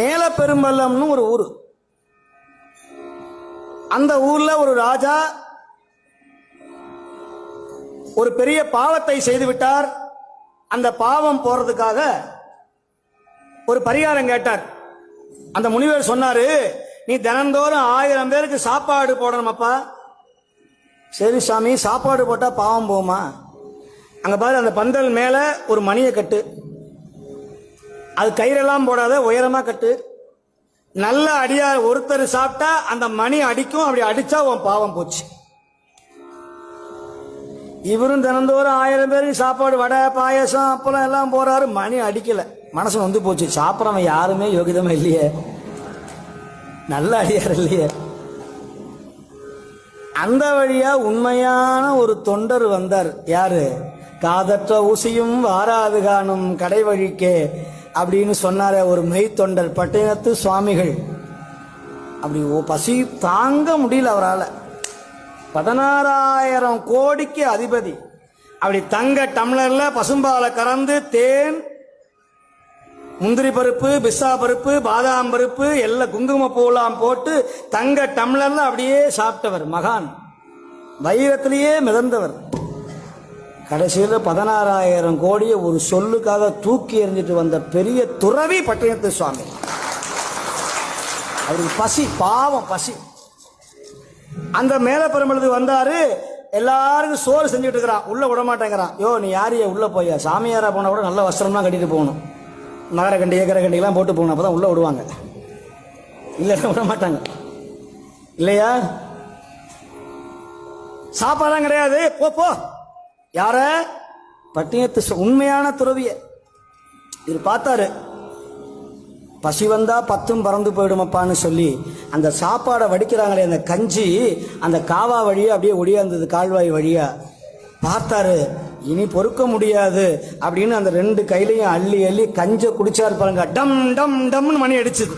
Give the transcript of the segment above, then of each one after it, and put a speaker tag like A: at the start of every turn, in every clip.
A: மேல பெரும்பள்ளம்னு ஒரு ஊர். அந்த ஊர்ல ஒரு ராஜா ஒரு பெரிய பாவத்தை செய்து விட்டார். அந்த பாவம் போறதுக்காக ஒரு பரிகாரம் கேட்டார். அந்த முனிவர் சொன்னாரு நீ தினந்தோறும் ஆயிரம் பேருக்கு சாப்பாடு போடணுமாப்பா. சரி சாமி சாப்பாடு போட்டா பாவம் போமா அங்க பாரு அந்த பந்தல் மேல ஒரு மணியை கட்டு. அது கயிறெல்லாம் போடாத உயரமா கட்டு. நல்ல அடியா ஒருத்தர் சாப்பிட்டா அந்த மணி அடிக்கும் அப்படி அடிச்சா உன் பாவம் போச்சு. இவரும் தினந்தோறும் ஆயிரம் பேருக்கு சாப்பாடு வடை பாயசம் அப்பளம் எல்லாம் போறாரு. மணி அடிக்கல. மனசு வந்து போச்சு. சாப்பிட்றவன் யாருமே யோகிதமா இல்லையே. நல்ல அடியார் இல்லையே. அந்த வழியா உண்மையான ஒரு தொண்டர் வந்தார். யாரு? காதற்ற ஊசியும் வாராது காணும் கடை வழிக்கே அப்படின்னு சொன்னார ஒரு மெய்த்தொண்டர் பட்டினத்து சுவாமிகள். அப்படி ஓ பசி தாங்க முடியல அவரால். பதினாறாயிரம் கோடிக்கு அதிபதி. அப்படி தங்க டம்ளர்ல பசும்பாலை கறந்து தேன் முந்திரி பருப்பு பிஸ்ஸா பருப்பு பாதாம் பருப்பு எல்லாம் குங்கும பூலாம் போட்டு தங்க டம்ளர்ல அப்படியே சாப்பிட்டவர் மகான். வைரத்திலேயே மிதந்தவர். கடைசியில் பதினாறாயிரம் கோடியை ஒரு சொல்லுக்காக தூக்கி எறிஞ்சிட்டு வந்த பெரிய துறவி பட்டினத்து சுவாமி. அவருக்கு பசி பாவம் பசி. அந்த மேல பெரும்பழுது வந்தாரு எல்லாருக்கும் சோறு செஞ்சுட்டு இருக்கிறான். உள்ள விட மாட்டேங்கிறான் யோ நீ யாரையே உள்ள போய்? சாமியாரா போனா கூட நல்ல வஸ்திரம்லாம் கட்டிட்டு போகணும். மகர கண்டி கண்டிலாம் போட்டு போகணும். அப்போ தான் உள்ள விடுவாங்க. இல்லைன்னா விட மாட்டாங்க இல்லையா? சாப்பாடெல்லாம் கிடையாது. போ போ. யார? பட்டினத்து உண்மையான துறவிய. இவர் பார்த்தாரு. பசி வந்தா பத்தும் பறந்து போயிடுமப்பான்னு சொல்லி அந்த சாப்பாடை வடிக்கிறாங்களே அந்த கஞ்சி அந்த காவா வழியா அப்படியே ஒடியாந்தது கால்வாய் வழியா. பார்த்தாரு இனி பொறுக்க முடியாது அப்படின்னு அந்த ரெண்டு கையிலையும் அள்ளி அள்ளி கஞ்ச குடிச்சாரு பாருங்க. டம் டம் டம்னு மணி அடிச்சுது.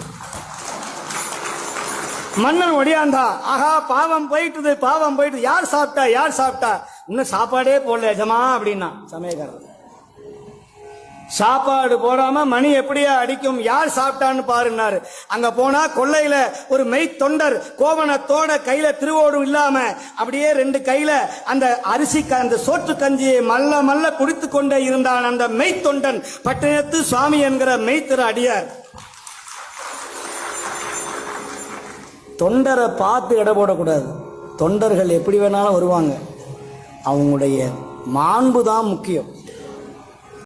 A: மன்னன் ஒடியாந்தா. ஆஹா பாவம் போயிட்டுது பாவம் போயிட்டு யார் சாப்பிட்டா? யார் சாப்பிட்டா? இன்னும் சாப்பாடே போடல எஜமா அப்படின்னா. சமயக்காரர். சாப்பாடு போடாம மணி எப்படியா அடிக்கும் யார் சாப்பிட்டான்னு பாருன்னாரு. அங்க போனா கொள்ளையில ஒரு மெய் தொண்டர் கோவணத்தோட கையில திருவோடும் இல்லாம அப்படியே ரெண்டு கையில அந்த அரிசி க- அந்த சோற்று கஞ்சியை மல்ல மல்ல குடித்து கொண்டே இருந்தான் அந்த மெய் தொண்டன் பட்டினத்து சுவாமி என்கிற மெய்த்திரு அடியார். தொண்டரை பார்த்து இட போடக்கூடாது. தொண்டர்கள் எப்படி வேணாலும் வருவாங்க. அவங்களுடைய மாண்பு தான் முக்கியம்.